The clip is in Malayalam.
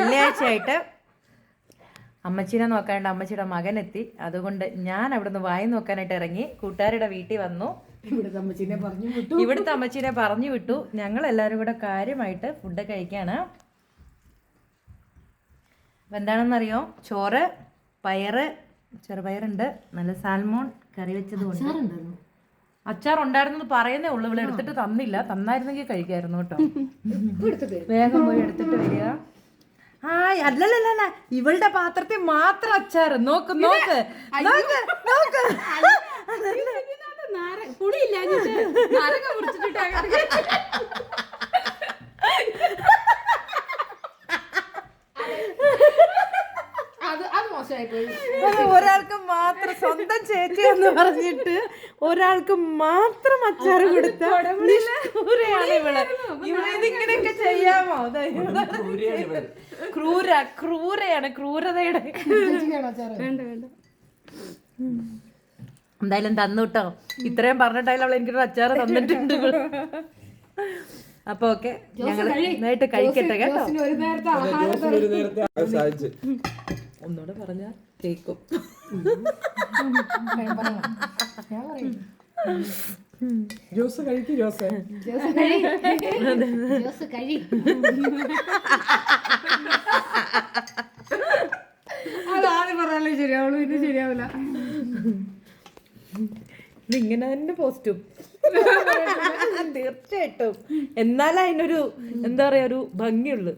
വെള്ളിയാഴ്ച ആയിട്ട് അമ്മച്ചീനെ നോക്കാണ്ട് അമ്മച്ചിയുടെ മകൻ എത്തി. അതുകൊണ്ട് ഞാൻ അവിടുന്ന് വായി നോക്കാനായിട്ട് ഇറങ്ങി. കൂട്ടുകാരുടെ വീട്ടിൽ വന്നു. ഇവിടെ അമ്മച്ചീനെ പറഞ്ഞു വിട്ടു. ഇവിടുത്തെ അമ്മച്ചീനെ പറഞ്ഞു വിട്ടു. ഞങ്ങൾ എല്ലാവരും കൂടെ കാര്യമായിട്ട് ഫുഡ് കഴിക്കാണ്. എന്താണെന്നറിയോ? ചോറ് പയറ് ചെറുപയറുണ്ട്. നല്ല സാൽമോൺ കറി വെച്ചതുകൊണ്ട് അച്ചാർ ഉണ്ടായിരുന്നത് പറയുന്നേ ഉള്ളൂ. ഇവിടെ എടുത്തിട്ട് തന്നില്ല. തന്നായിരുന്നെങ്കിൽ കഴിക്കായിരുന്നു കേട്ടോ. വേഗം പോയി എടുത്തിട്ട് വരിക. ആ അല്ലല്ലല്ല ഇവളുടെ പാത്രത്തിൽ മാത്രം അച്ചാർ നോക്ക് നോക്ക്. നോക്ക് നോക്ക്. പുളിയില്ല ഒരാൾക്ക് മാത്രം സ്വന്തം ചേച്ചി എന്ന് പറഞ്ഞിട്ട് ഒരാൾക്ക് മാത്രം അച്ചാർ കൊടുത്ത ഇവൾ ഇവൾ ഇതിങ്ങനെയൊക്കെ ചെയ്യാമോ ക്രൂര ക്രൂരയാണ് ക്രൂരതയുടെ വേണ്ട വേണ്ട എന്തായാലും തന്നു കേട്ടോ ഇത്രയും പറഞ്ഞിട്ടായാലും അവൾ എനിക്കൊരു അച്ചാറ് തന്നിട്ടുണ്ട്. അപ്പൊ ഓക്കെ ഞങ്ങൾ നന്നായിട്ട് കഴിക്കട്ടെ കേട്ടോ ഒരു നേരത്തെ ഒരു നേരത്തെ അത് സാധിച്ചു ഒന്നുകൂടെ പറഞ്ഞ കേക്കും ഞാൻ പറയാം. ഞാൻ പറയും ജ്യൂസ് കഴിക്കും ജോസേ. ജോസ് കഴി. ജോസ് കഴി. അത് ആദ്യം പറഞ്ഞാലേ ശരിയാവുള്ളൂ ഇത് ശരിയാവില്ല. ഇതിങ്ങനെ തന്നെ പോസ്റ്റും തീർച്ചയായിട്ടും. എന്നാലും അതിനൊരു എന്താ പറയാ ഒരു ഭംഗിയുള്ളു.